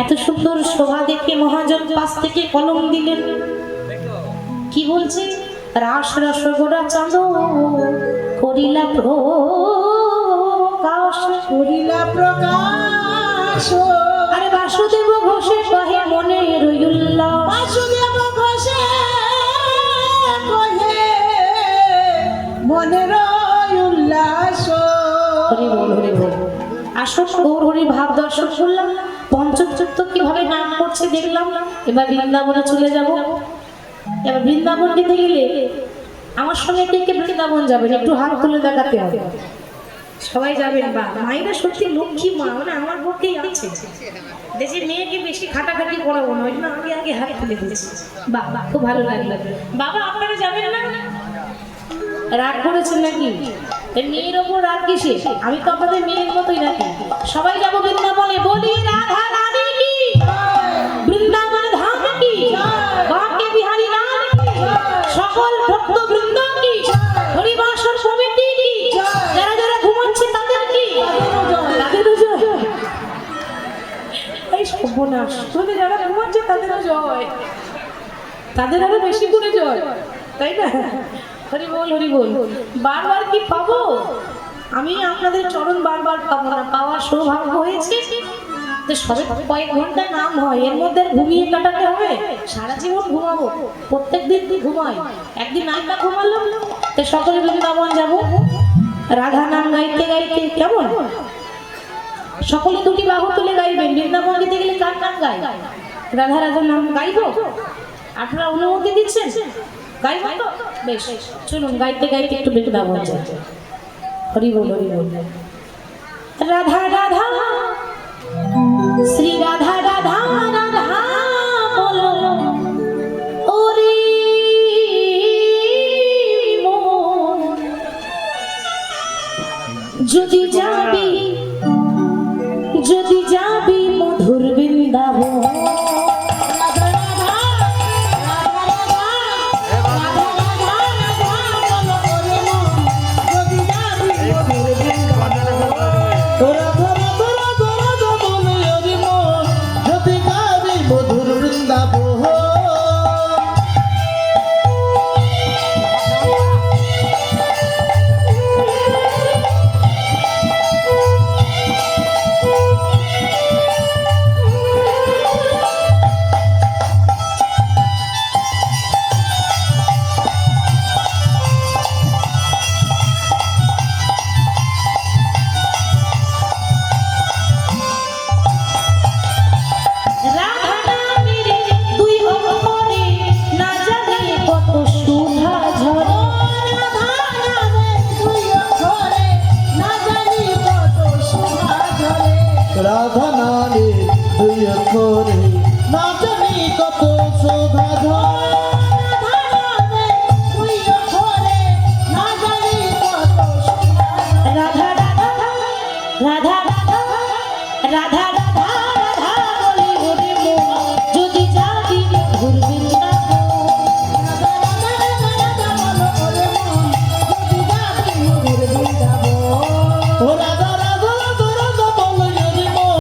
এত সুন্দর শোভা দেখে মহাজন পাশ থেকে কলম দিলেন। কি বলছে? রাস রসগোড়া চাঁদ করিলা প্রকাশ। করিলা প্রকাশ। আরে বাসুদেব ঘোষে কহে মনে আসল গৌর হরি ভাব দর্শন করলাম পঞ্চচত্ব কীভাবে নাম করছে দেখলাম, এবার বৃন্দাবনে চলে যাব। এবার বৃন্দাবন যেতে গেলে আমার সঙ্গে কে কে বৃন্দাবন যাবেন? একটু হাত তুলে দেখাতে হবে। সবাই যাবেন, বা মায়েরা সত্যি লক্ষ্মী মা মানে আমার পক্ষেই আছে। দেশে মেয়েকে বেশি খাটাখাটি করাবো না, ওই জন্য আগে আগে হাত তুলে দিয়েছি। বাহ, খুব ভালো লাগল। বাবা, আপনারা যাবেন না? রাগ করেছেন নাকি? মেয়ের ওপর রাগ কিসে আমি তো আপনাদের মেয়ের মতোই নাকি সবাই যাব বৃন্দাবনে। বলি, রাধা রানী কি? বৃন্দাবন ধাম কি? বাঁকে বিহারী লাল কি? সকল ভক্ত বৃন্দ কি? হরিবাসর কমিটি কি? যারা যারা ঘুমাচ্ছে তাদের কি? তাদেরও জয়। এই সর্বনাশ। তোদের যারা ঘুমাচ্ছে তাদেরও জয়। তাদের আরও বেশি করে জয়। তাই না? হরি বল হরি বল। বারবার কি পাবো? আমি আপনাদের চরণ বারবার পাবো না। পাওয়ার সৌভাগ্য হয়েছে? তো সবে কয়েক ঘণ্টা নাম হয়। এর মধ্যে ঘুমিয়ে কাটাতে হবে। সারা জীবন ঘুমাবো। প্রত্যেক দিন ঘুমাই। একদিন নাইটা ঘুমালাম তো সকলে বৃন্দাবন যাব? রাধা নাম গাইতে গাইতে কেমন? সকলে দুটি বাহু তুলে গাইবেন। বৃন্দাবন যেতে গেলে কার নাম গাই রাধা রাধার নাম গাইবো? আপনারা অনুমতি দিচ্ছেন? গাইতে গাইতে একটু বৃন্দাবন যাই হরি বল হরি বল। রাধা রাধা। শ্রী রাধা রাধা যদি যাবি, যদি মধুর রাধানারে তুই করে। না জানি কত শোভা রাধা রাধা।